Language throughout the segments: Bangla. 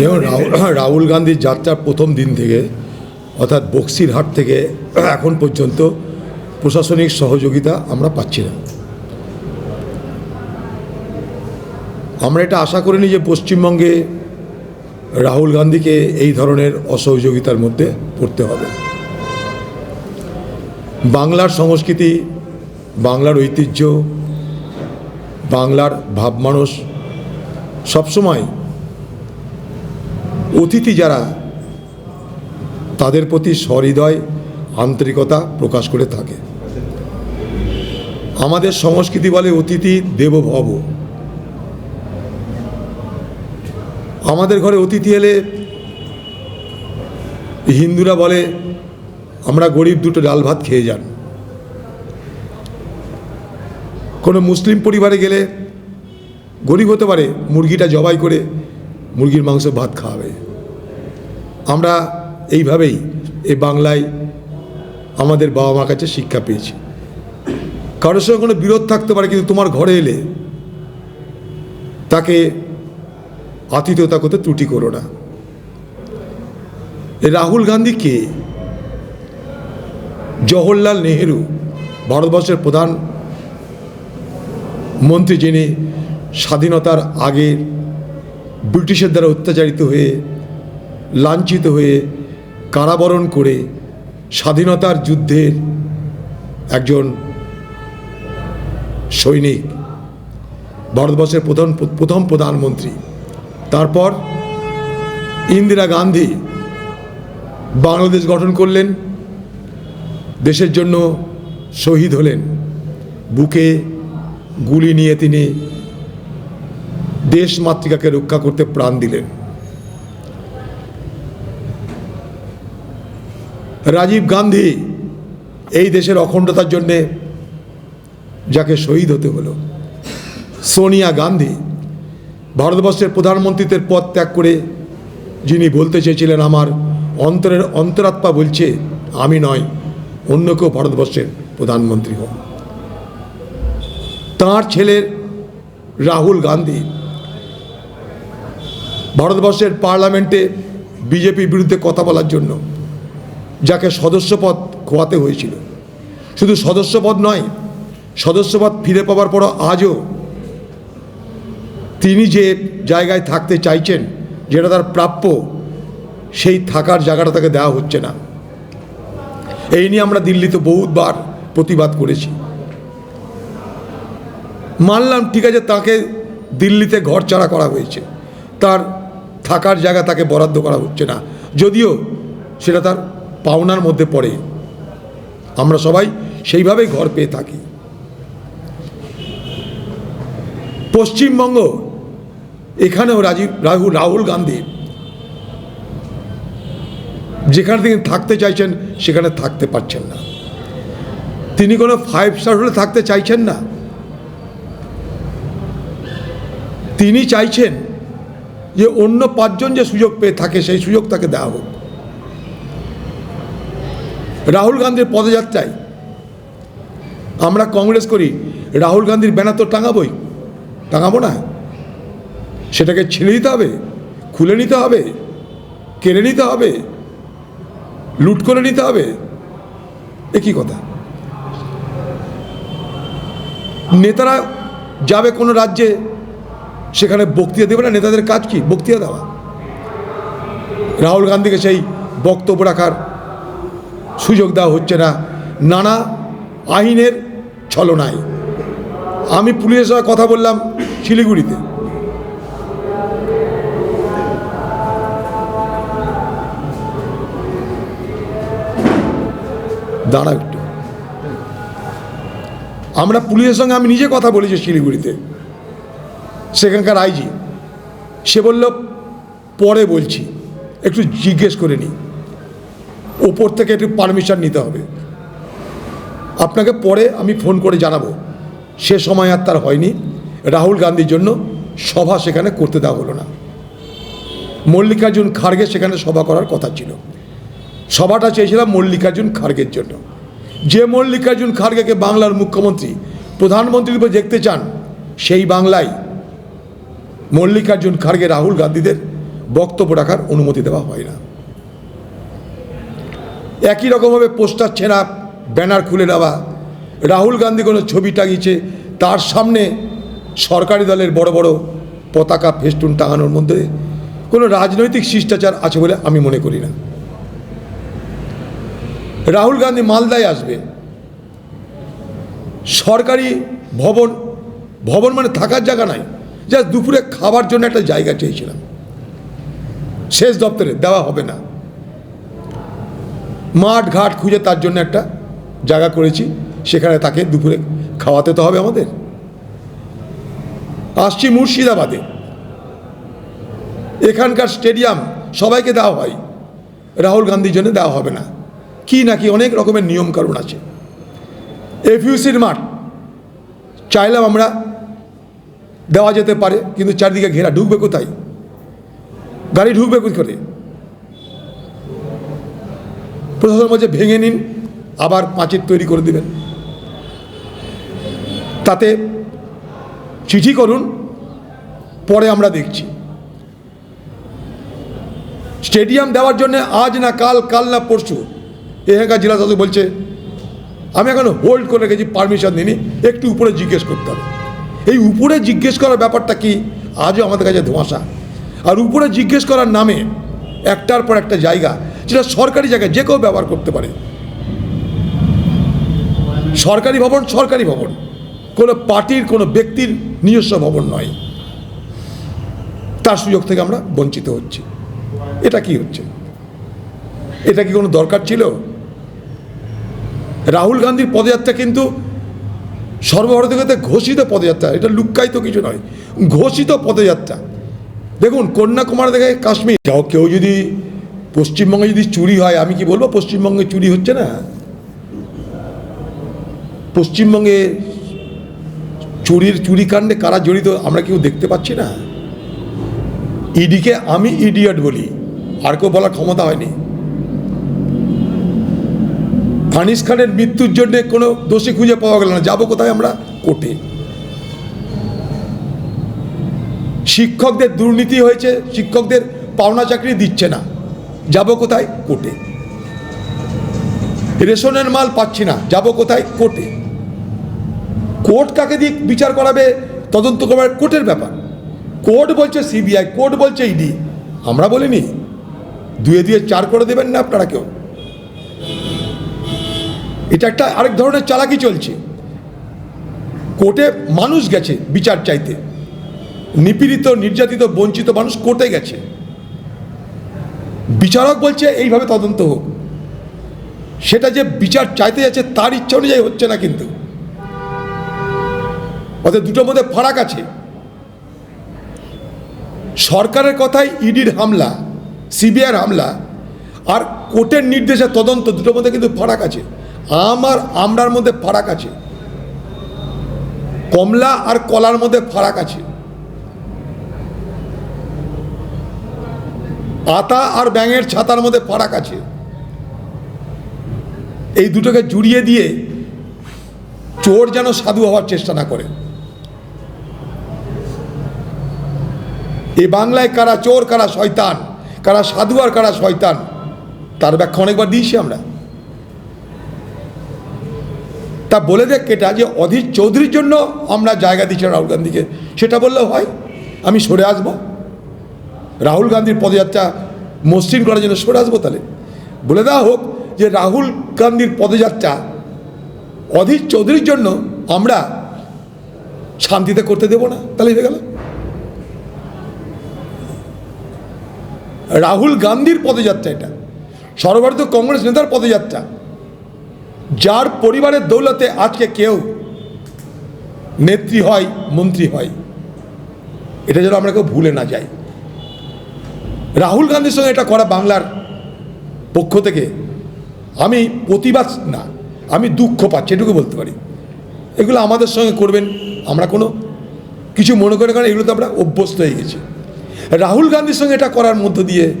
দেখুন, রাহুল রাহুল গান্ধীর যাত্রার প্রথম দিন থেকে, অর্থাৎ বক্সিরহাট থেকে এখন পর্যন্ত প্রশাসনিক সহযোগিতা আমরা পাচ্ছি না। আমরা এটা আশা করিনি যে পশ্চিমবঙ্গে রাহুল গান্ধীকে এই ধরনের অসহযোগিতার মধ্যে পড়তে হবে। বাংলার সংস্কৃতি, বাংলার ঐতিহ্য, বাংলার ভাবমানস সবসময় অতিথি যারা, তাদের প্রতি সহৃদয়, আন্তরিকতা প্রকাশ করে থাকে। আমাদের সংস্কৃতি বলে অতিথি দেব ভব আমাদের ঘরে অতিথি এলে হিন্দুরা বলে, আমরা গরিব দুটো ডাল ভাত খেয়ে যান। কোনো মুসলিম পরিবারে গেলে গরিব হতে পারে, মুরগিটা জবাই করে মুরগির মাংস ভাত খাওয়াবে। আমরা এইভাবেই এই বাংলায় আমাদের বাবা মার কাছে শিক্ষা পেয়েছি। কারোর সঙ্গে কোনো বিরোধ থাকতে পারে, কিন্তু তোমার ঘরে এলে তাকে আতিথ্যতা করতে ত্রুটি করো না। রাহুল গান্ধী কে? জওহরলাল নেহেরু, ভারতবর্ষের প্রধান মন্ত্রী যিনি স্বাধীনতার আগে ব্রিটিশের দ্বারা অত্যাচারিত হয়ে লাঞ্ছিত হয়ে কারাবরণ করে স্বাধীনতার যুদ্ধের একজন সৈনিক, ভারতবর্ষের প্রধান প্রথম প্রধানমন্ত্রী। তারপর ইন্দিরা গান্ধী বাংলাদেশ গঠন করলেন, দেশের জন্য শহীদ হলেন। বুকে গুলি নিয়ে তিনি দেশ মাতৃকাকে রক্ষা করতে প্রাণ দিলেন। রাজীব গান্ধী এই দেশের অখণ্ডতার জন্যে যাকে শহীদ হতে হলো। সোনিয়া গান্ধী ভারতবর্ষের প্রধানমন্ত্রীদের পদ ত্যাগ করে যিনি বলতে চেয়েছিলেন, আমার অন্তরের অন্তরাত্মা বলছে, আমি নয়, অন্য কেউ ভারতবর্ষের প্রধানমন্ত্রী হোক। তাঁর ছেলের রাহুল গান্ধী ভারতবর্ষের পার্লামেন্টে বিজেপির বিরুদ্ধে কথা বলার জন্য যাকে সদস্যপদ খোয়াতে হয়েছিল। শুধু সদস্যপদ নয়, সদস্যপদ ফিরে পাওয়ার পরও আজও তিনি যে জায়গায় থাকতে চাইছেন, যেটা তার প্রাপ্য, সেই থাকার জায়গাটা তাকে দেওয়া হচ্ছে না। এই নিয়ে আমরা দিল্লিতে বহুতবার প্রতিবাদ করেছি। মানলাম, ঠিক আছে, তাকে দিল্লিতে ঘর ছাড়া করা হয়েছে। তার থাকার জায়গা তাকে বরাদ্দ করা হচ্ছে না। যদিও সেটা তার পাওনার মধ্যে পড়ে। আমরা সবাই সেইভাবেই ঘর পেয়ে থাকি। পশ্চিমবঙ্গ, এখানেও রাজীব রাহুল রাহুল গান্ধী যেখানে তিনি থাকতে চাইছেন, সেখানে থাকতে পারছেন না। তিনি কোনো ফাইভ স্টার হলে থাকতে চাইছেন না। তিনি চাইছেন যে অন্য পাঁচজন যে সুযোগ পেয়ে থাকে, সেই সুযোগ তাকে দেওয়া হোক। রাহুল গান্ধীর পদযাত্রায় আমরা কংগ্রেস করি, রাহুল গান্ধীর ব্যানার তো টাঙাবই। টাঙাবো না। সেটাকে ছিঁড়ে নিতে হবে, খুলে নিতে হবে, কেড়ে নিতে হবে, লুট করে নিতে হবে। একই কথা। নেতারা যাবে কোনো রাজ্যে, সেখানে বক্তৃতা দেবে না, নেতাদের কাজ কি? বক্তৃতা দেওয়া। রাহুল গান্ধীকে সেই বক্তব্য রাখার সুযোগ দেওয়া হচ্ছে না। নানা আইনের ছলনায়। আমি পুলিশের সঙ্গে কথা বললাম শিলিগুড়িতে। দাঁড়া একটু। আমরা পুলিশের সঙ্গে আমি নিজে কথা বলেছি শিলিগুড়িতে। সেখানকার আইজি। সে বলল, পরে বলছি। একটু জিজ্ঞেস করে নিই। ওপর থেকে একটু পারমিশন নিতে হবে। আপনাকে পরে আমি ফোন করে জানাব। সে সময় আর তার হয়নি। রাহুল গান্ধীর জন্য সভা সেখানে করতে দেওয়া হলো না। মল্লিকার্জুন খার্গে সেখানে সভা করার কথা ছিল। সভাটা চেয়েছিলাম মল্লিকার্জুন খার্গের জন্য। যে মল্লিকার্জুন খার্গেকে বাংলার মুখ্যমন্ত্রী প্রধানমন্ত্রী রূপে দেখতে চান, সেই বাংলায় মল্লিকার্জুন খার্গে রাহুল গান্ধীদের বক্তব্য রাখার অনুমতি দেওয়া হয় না। একই রকমভাবে পোস্টার ছেঁড়া ব্যানার খুলে দেওয়া। রাহুল গান্ধী কোনো ছবি টাঙিয়েছে, তার সামনে সরকারি দলের বড় বড় পতাকা ফেস্টুন টাঙানোর মধ্যে কোনো রাজনৈতিক শিষ্টাচার আছে বলে আমি মনে করি না। রাহুল গান্ধী মালদায় আসবে। সরকারি ভবন ভবন মানে থাকার জায়গা নাই যা দুপুরে খাবার জন্য একটা জায়গা চেয়েছিলাম। শেষ দপ্তরে দেওয়া হবে না। মাঠ ঘাট খুঁজে তার জন্য একটা জায়গা করেছি। সেখানে তাকে দুপুরে খাওয়াতে তো হবে আমাদের। আসছি মুর্শিদাবাদে। এখানকার স্টেডিয়াম সবাইকে দেওয়া হয়। রাহুল গান্ধীর জন্য দেওয়া হবে না। কি নাকি অনেক রকমের নিয়মকানুন আছে। এফইউসির মাঠ চাইলাম আমরা দেওয়া যেতে পারে, কিন্তু চারদিকে ঘেরা। ঢুকবে কোথায়? গাড়ি ঢুকবে করে? প্রশাসন বলছে ভেঙে নিন, আবার পাঁচির তৈরি করে দিবেন। তাতে চিঠি করুন, পরে আমরা দেখছি। স্টেডিয়াম দেওয়ার জন্য আজ না কাল কাল না পরশু এখানকার জেলা শাসক বলছে, আমি এখন হোল্ড করে রেখেছি পারমিশন দিইনি, একটু উপরে জিজ্ঞেস করতে হবে। এই উপরে জিজ্ঞেস করার ব্যাপারটা কি? আজও আমাদের কাছে ধোঁয়াশা। আর উপরে জিজ্ঞেস করার নামে একটার পর একটা জায়গা যেটা সরকারি জায়গায় যে কেউ ব্যবহার করতে পারে। সরকারি ভবন সরকারি ভবন। কোনো পার্টির, কোনো ব্যক্তির নিজস্ব ভবন নয়। তার সুযোগ থেকে আমরা বঞ্চিত হচ্ছি। এটা কি হচ্ছে? এটা কি কোনো দরকার ছিল? রাহুল গান্ধীর পদযাত্রা কিন্তু সর্বভারতীয়তে ঘোষিত পদযাত্রা, এটা লুক্কায়িত কিছু নয়। ঘোষিত পদযাত্রা। দেখুন, কন্যাকুমারী থেকে কাশ্মীর। কেউ যদি পশ্চিমবঙ্গে যদি চুরি হয়, আমি কি বলব? পশ্চিমবঙ্গে চুরি হচ্ছে না? পশ্চিমবঙ্গে চুরির চুরি কাণ্ডে কারা জড়িত আমরা কেউ দেখতে পাচ্ছি না। ইডিকে আমি ইডিয়ট বলি। আর কেউ বলার ক্ষমতা হয়নি। ফানিস খানের মৃত্যুর জন্য কোনো দোষী খুঁজে পাওয়া গেল না। যাব কোথায় আমরা? কোর্টে। শিক্ষকদের দুর্নীতি হয়েছে, শিক্ষকদের পাওনা চাকরি দিচ্ছে না। যাব কোথায়? কোর্টে। রেশনের মাল পাচ্ছি না, যাব কোথায়? কোর্টে। কোর্ট কাকে দিয়ে বিচার করাবে? তদন্ত করার কোর্টের ব্যাপার। কোর্ট বলছে সিবিআই, কোর্ট বলছে ইডি। আমরা বলিনি। দুয়ে দুয়ে চার করে দেবেন না আপনারা কেউ? এটা একটা আরেক ধরনের চালাকি চলছে। কোর্টে মানুষ গেছে বিচার চাইতে। নিপীড়িত, নির্যাতিত, বঞ্চিত মানুষ কোর্টে গেছে। বিচারক বলছে, এইভাবে তদন্ত হোক। সেটা যে বিচার চাইতে যাচ্ছে, তার ইচ্ছা অনুযায়ী হচ্ছে না কিন্তু। অর্থাৎ দুটোর মধ্যে ফারাক আছে। সরকারের কথাই ইডির হামলা, সিবিআইয়ের হামলা, আর কোর্টের নির্দেশে তদন্ত, দুটোর মধ্যে কিন্তু ফারাক আছে। আমার আমরার মধ্যে ফারাক আছে। কমলা আর কলার মধ্যে ফারাক আছে। আতা আর ব্যাঙের ছাতার মধ্যে ফারাক আছে এই দুটোকে জুড়িয়ে দিয়ে চোর যেন সাধু হওয়ার চেষ্টা না করে। এই বাংলায় কারা চোর, কারা শয়তান, কারা সাধু আর কারা শয়তান, তার ব্যাখ্যা অনেকবার দিয়েছি আমরা। তা বলে দেখ কেটা যে অধীর চৌধুরীর জন্য আমরা জায়গা দিচ্ছি রাহুল গান্ধীকে। সেটা বললেও হয়, আমি সরে আসব। রাহুল গান্ধীর পদযাত্রা মসৃণ করার জন্য সরে আসব তাহলে। বলে দেওয়া হোক যে রাহুল গান্ধীর পদযাত্রা অধীর চৌধুরীর জন্য আমরা শান্তিতে করতে দেব না, তাহলে হয়ে গেল। রাহুল গান্ধীর পদযাত্রা এটা। সর্বভারতীয় কংগ্রেস নেতার পদযাত্রা। যার পরিবারের দৌলতে আজকে কেউ নেত্রী হয়, মন্ত্রী হয়, এটা যেন আমরা কেউ ভুলে না যাই। রাহুল গান্ধীর সঙ্গে এটা করা বাংলার পক্ষ থেকে আমি প্রতিবাদ না, আমি দুঃখ পাচ্ছি, এটুকু বলতে পারি। এগুলো আমাদের সঙ্গে করবেন, আমরা কোনো কিছু মনে করে কারণ এগুলো তো আমরা অভ্যস্ত হয়ে গেছি। রাহুল গান্ধীর সঙ্গে এটা করার মধ্য দিয়ে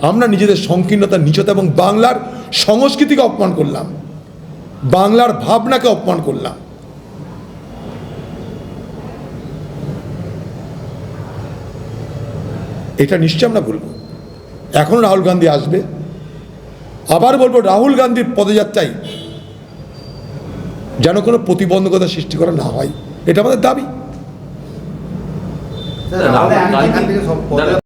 আমরা নিজেদের সংকীর্ণতা, নিচতা এবং বাংলার সংস্কৃতিকে অপমান করলাম, বাংলার ভাবনাকে অপমান করলাম। এটা নিশ্চয় আমরা বলব। এখন রাহুল গান্ধী আসবে। আবার বলব রাহুল গান্ধীর পদযাত্রায় যেন কোনো প্রতিবন্ধকতা সৃষ্টি করা না হয়। এটা আমাদের দাবি।